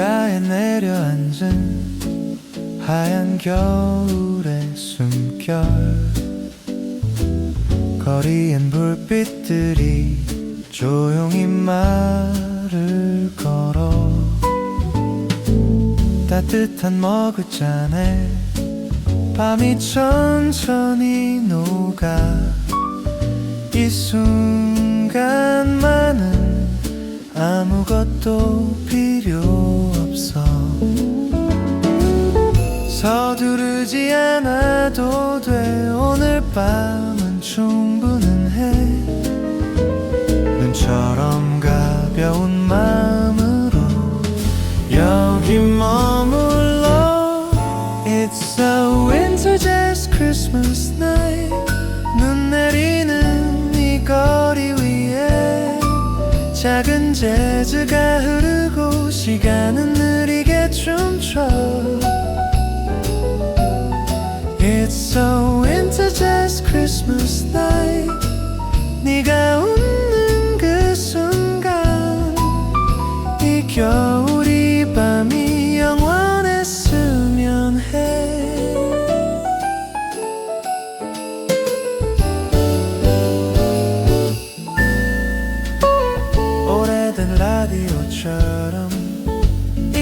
창가에 내려앉은 하얀 겨울의 숨결. 거리엔 불빛들이 조용히 말을 걸어. 따뜻한 머그잔에 밤이 천천히 녹아. 이 순간만은 아무것도 필요 없어. 서두르지 않아도 돼. 오늘 밤은 충분해 작은 재즈가 흐르고 시간은 느리게 춤춰 It's a winter jazz Christmas night 네가 웃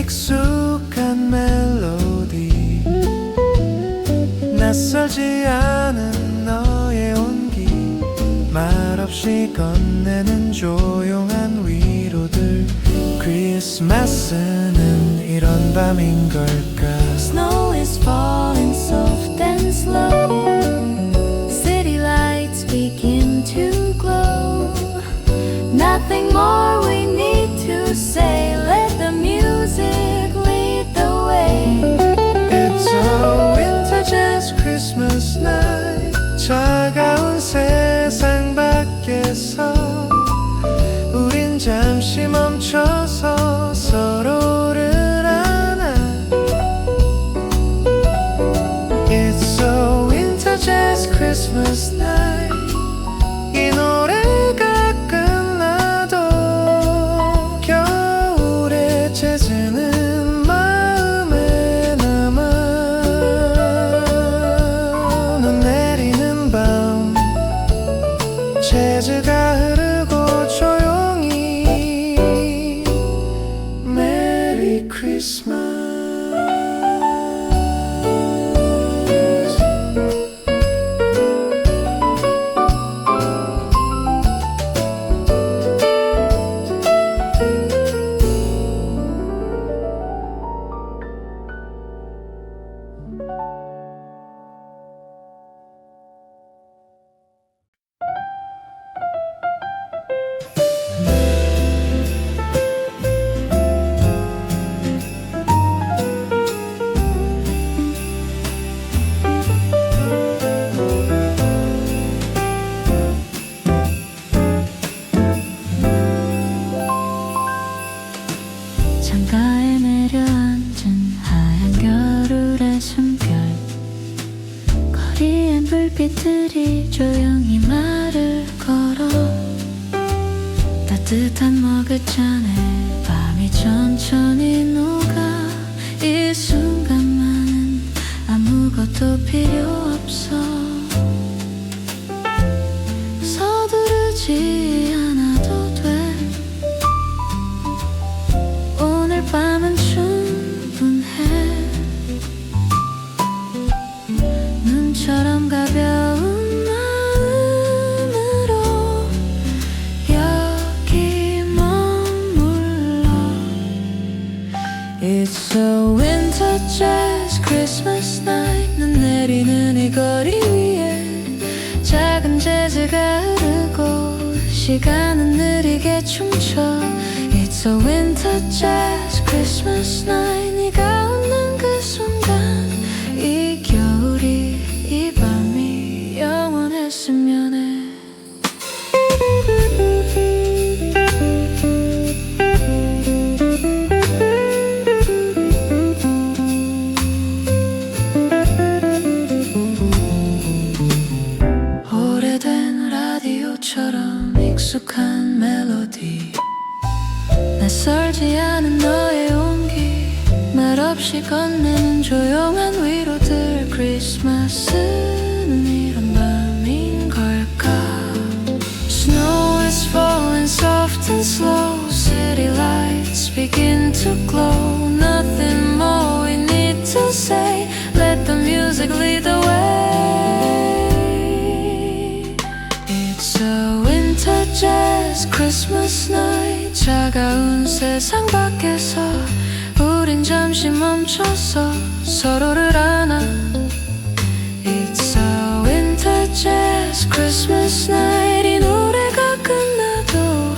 익숙한 멜로디 낯설지 않은 너의 온기 말없이 건네는 조용한 위로들 크리스마스는 이런 밤인 걸까 Snow is falling soft and slow. City lights begin to glow. Nothing more we need to say. 밖에서 우린 잠시 멈춰서 서로를 안아 It's a winter jazz Christmas night 메리 거리엔 불빛들이 조용히 말을 걸어 따뜻한 머그잔에 밤이 천천히 녹아 이 순간만은 아무것도 필요 없어 서두르지 jazz Christmas night 눈 내리는 이 거리 위에 작은 재즈가 흐르고 시간은 느리게 춤춰 It's a winter jazz Christmas night 네가 웃는 그 순간 이 겨울이 이 밤이 영원했으면 없이 건네는 조용한 위로들 크리스마스는 이런 밤인 걸까 Snow is falling soft and slow City lights begin to glow Nothing more we need to say Let the music lead the way It's a winter jazz Christmas night 차가운 세상 밖에서 우린 잠시 멈춰서 서로를 안아 It's a winter jazz Christmas night 이 노래가 끝나도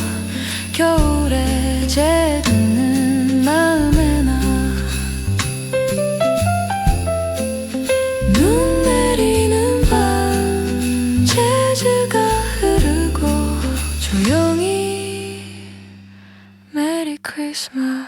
겨울에 재듣는 마음에 나눈 내리는 밤 재즈가 흐르고 조용히 메리 크리스마스